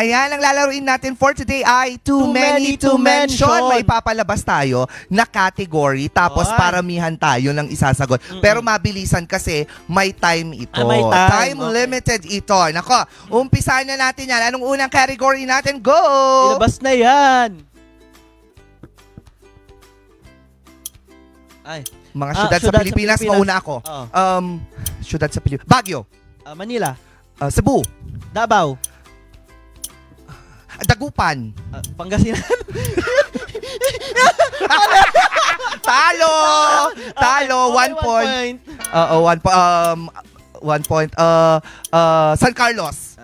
Ayan, ang lalaruin natin for today ay Too, Too Many Many to Mention. Mention. May papalabas tayo na category tapos Ay. paramihan tayo ng isasagot. Pero mabilisan kasi may time ito. Ah, may time. Okay. limited ito. Nako, umpisahan na natin yan. Anong unang category natin? Go! Ilabas na yan. Ay, Mga Ah, syudad, sa syudad sa Pilipinas, Pilipinas. mauna ako. oo. Um, syudad sa Pilipinas. Baguio, Ah, Manila, uh, Cebu, Davao, Dagupan, ah, Pangasinan. Talo! Talo, Okay, one okay, point. Oo, one point. Um, one point. Uh, uh, San Carlos.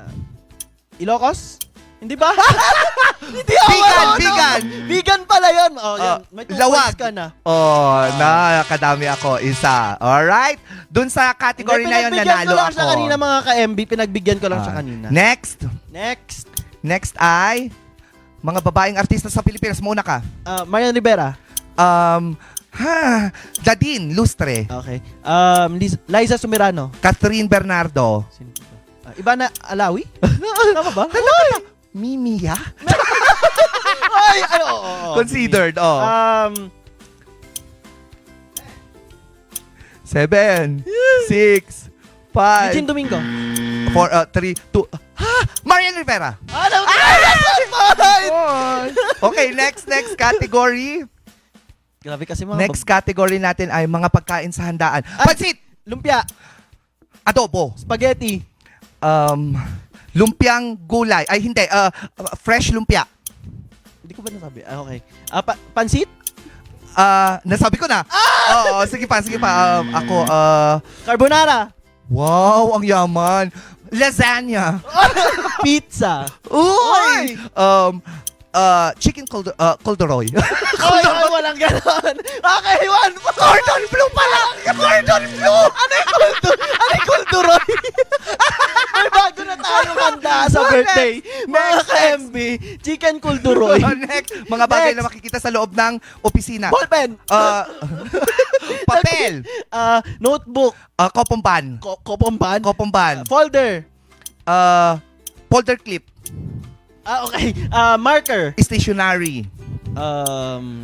Ilocos? Hindi ba? Hindi ako Bigan, marunong. bigan. Bigan pala yun. Oh, Ah, yan. May two lawag. points ka na. Oh, nakakadami ako. Isa. Alright? Dun sa category Hindi, na yun, pinagbigyan nanalo ko lang ako. siya kanina mga ka-MB. Pinagbigyan ko lang siya Ah, kanina. Next. Next. Next ay mga babaeng artista sa Pilipinas. Muna ka. Ah, Marian Rivera. Um, ha, Dadine Lustre. Okay. Um, Liz- Liza Sumirano. Catherine Bernardo. Sino ba? Ah, iba na Alawi? Tama ba? Mimiya? ay, ay, oo, oo, oo. Considered, oh. Um, Seven, six, five, Eugene Domingo. four, uh, three, two. Ha! Marian Rivera. Ano? Ay! Okay, next, next category. Grabe kasi mga Next category natin ay mga pagkain sa handaan. Ay! Pansit, Lumpia. adobo, Spaghetti. um, lumpiang gulay. Ay, hindi, uh, fresh lumpia. Hindi ko ba nasabi? Ah, okay. Ah, pa- pansit? Ah, nasabi ko na. Oo, sige pa, sige pa. Um, ako, uh, Carbonara. wow, ang yaman. Lasagna. Pizza. Uy! Um, uh, chicken caldo, uh, calderoy. Ay, ay, walang ganon. Okay, one point. Cordon bleu pala! Cordon bleu! Ano yung kulto? Ano yung kulturoy? May bago na tayong handa sa birthday. Mga ka-MB, chicken kulturoy. Next, mga bagay Next. na makikita sa loob ng opisina. Ballpen. Uh, papel. Ah, notebook. Uh, kopomban. Ko kopomban. Kopomban. Folder. Uh, folder clip. Ah, okay. Ah, marker. Stationery. Um,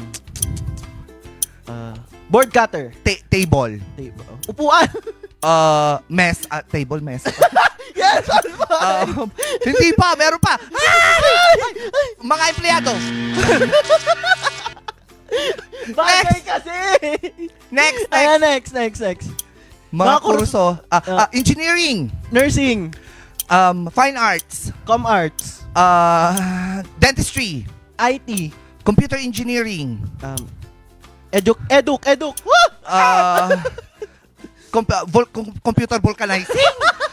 ah, board cutter. Ta- table. Table. Upuan. Uh, mess. uh, table mess. yes, ano ba? Um, hindi pa, meron pa. Ay! Mga empleyado. Bagay kasi. Next, Ayan, next. next, next, next. Mga Mga kurso- kurso. Ah, Ah. ah, engineering. Nursing. Um, fine arts. Com arts. Uh, dentistry. IT. Computer engineering. Um, eduk, eduk, eduk. Woo! Uh, comp- vol- com- computer vulcanizing.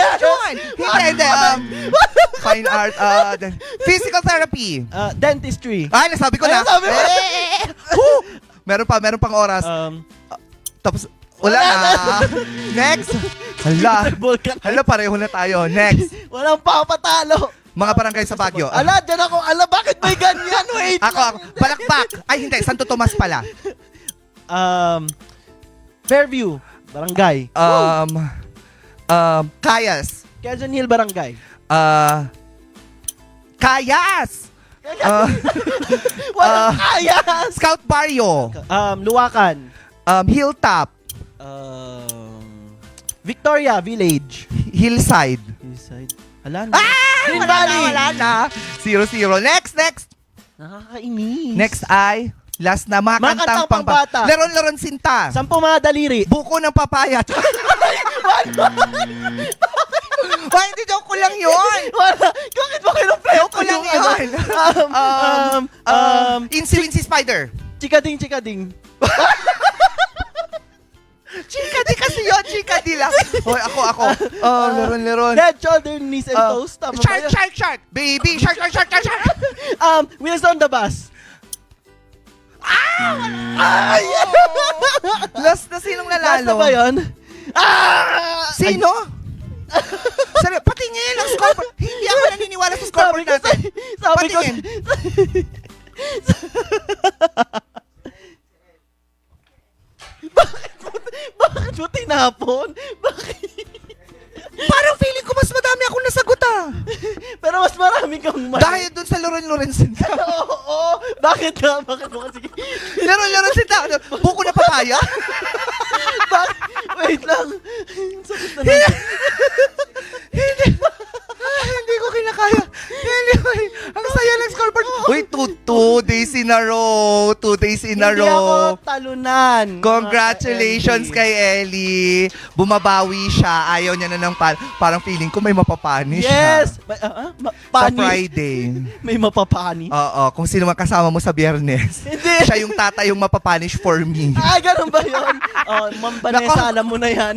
Ano yun? Hindi, hindi. Um, fine art. Uh, then- physical therapy. Ah, dentistry. Ay, nasabi ko na. Ay, nasabi mo. Eh! Woo! Meron pa, meron pang oras. Um, Tapos, wala Wala na. Next. Hala. Hala, pareho na tayo. Next. Walang papatalo. Mga barangay sa Baguio. Ala, dyan ako. Ala, bakit may ganyan? Wait. Ako, ako. Balakbak. Ay, hindi. Santo Tomas pala. Um, Fairview. Barangay. Um, um, Kayas. Quezon Hill Barangay. Uh, Kayas. Uh, Walang Ah. kaya. Scout Barrio. Um, Luwakan. Um, Hilltop. Um, Victoria Village. Hillside. Hillside. Ala, na. Ah! Green wala Valley. Na, wala na. Zero, zero. Next, next. Nakakainis. Next ay, last na, mga, Mga kantang kantang pambata. pambata. Leron-leron sinta. Sampu mga daliri. Buko ng papaya. Why, hindi joke ko lang yun. Wala. Bakit ba kinuplay Joke ko lang yung ano? yun. Um, um, um, Um, Insi-Winsi Spider. chikading, chikading. Chikadi kasi yun, chikadi lang. Hoy, ako, ako. Oh, leron-leron. Head, shoulder, knees, and toes. Tama ba shark, yun? shark, shark. Baby, shark, shark, shark, shark, shark. Um, wheels on the bus. Ay! Last na sinong Last na nanalo? ba yun? Ah! Sino? Sabi, patingin ang scoreboard. Hindi ako naniniwala sa scoreboard Sabi ko, natin. sabi ko, Patingin. bakit mo, bakit mo tinapon? Bakit? Parang feeling ko mas madami akong nasagot ah. Pero mas marami kang mali. Dahil dun sa Loren Lorenzen. Oo, oo. Bakit ka? Bakit mo kasi? Loren Lorenzen ta. Buko na papaya. Bakit? Wait lang. Sakit na lang. hindi. Ah, hindi ko kinakaya. Hindi ko. Ang saya ng scoreboard. Uy, two, days in a row. Two days in a Hindi ako row. talunan. Congratulations Mga kay Ellie. Bumabawi siya. Ayaw niya na ng pan. Parang feeling ko may mapapanish Yes! siya. May, ah, ah, ma- Sa. Friday. May mapapani. Oo, kung sino man kasama mo sa biyernes. Hindi. Siya yung tata yung mapapanish for me. Ah, ganun ba yun? Oh, Ma'am Vanessa, Nako. alam mo na yan.